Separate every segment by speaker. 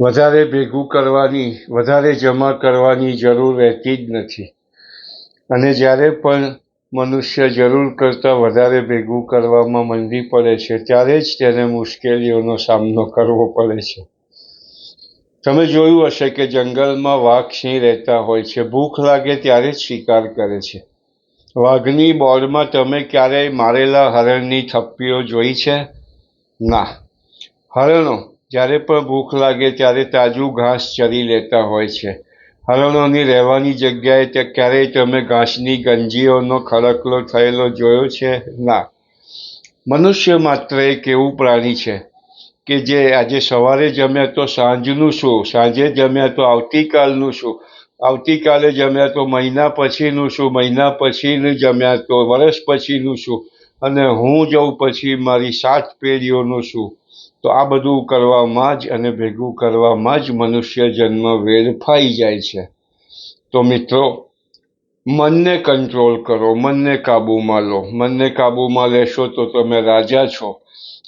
Speaker 1: વધારે ભેગું કરવાની, વધારે જમા કરવાની જરૂર રહેતી જ નથી. અને જ્યારે પણ મનુષ્ય જરૂર કરતાં વધારે ભેગું કરવામાં મંદી પડે છે, ત્યારે જ તેને મુશ્કેલીઓનો સામનો કરવો પડે છે. તમે જોયું હશે કે જંગલમાં વાઘ સિંહ રહેતા હોય છે. ભૂખ લાગે ત્યારે જ શિકાર કરે છે. વાઘની બોર્ડમાં તમે ક્યારેય મારેલા હરણની થપ્પીઓ જોઈ છે? ના. હરણો જ્યારે પણ ભૂખ લાગે ત્યારે તાજું ઘાસ ચરી લેતા હોય છે. હરણોની રહેવાની જગ્યાએ તે ક્યારેય તમે ઘાસની ગંજીઓનો ખડકલો થયેલો જોયો છે? ના. મનુષ્ય માત્ર એક એવું પ્રાણી છે કે જે આજે સવારે જમ્યા તો સાંજનું શું? સાંજે જમ્યા તો આવતીકાલનું શું? આવતીકાલે જમ્યા તો મહિના પછીનું શું? મહિના પછીનું જમ્યા તો વર્ષ પછીનું શું? અને હું જઉં પછી મારી સાત પેઢીઓનું શું? તો આ બધું કરવામાં જ અને ભેગું કરવામાં જ મનુષ્ય જન્મ વેડફાઈ જાય છે. તો મિત્રો, મનને કંટ્રોલ કરો, મનને કાબૂમાં લો. મનને કાબૂમાં લેશો તો તમે રાજા છો.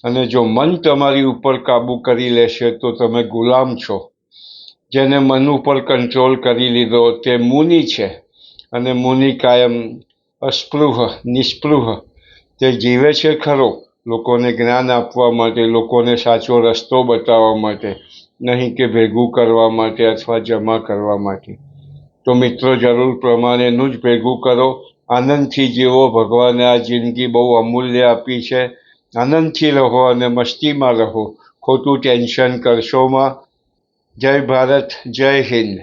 Speaker 1: અને જો મન તમારી ઉપર કાબૂ કરી લેશે તો તમે ગુલામ છો. જેને મન ઉપર કંટ્રોલ કરી લીધો તે મુનિ છે. અને મુનિ કાયમ અસ્પૃહ, નિસ્પૃહ તે જીવે છે ખરો લોકોને જ્ઞાન આપવા માટે, લોકોને સાચો રસ્તો બતાવવા માટે, નહીં કે ભેગું કરવા માટે અથવા જમા કરવા માટે. તો મિત્રો, જરૂર પ્રમાણેનું જ ભેગું કરો. આનંદથી જીવો. ભગવાને આ જિંદગી બહુ અમૂલ્ય આપી છે. આનંદથી રહો અને મસ્તીમાં રહો. ખોટું ટેન્શન કરશોમાં જય ભારત, જય હિન્દ.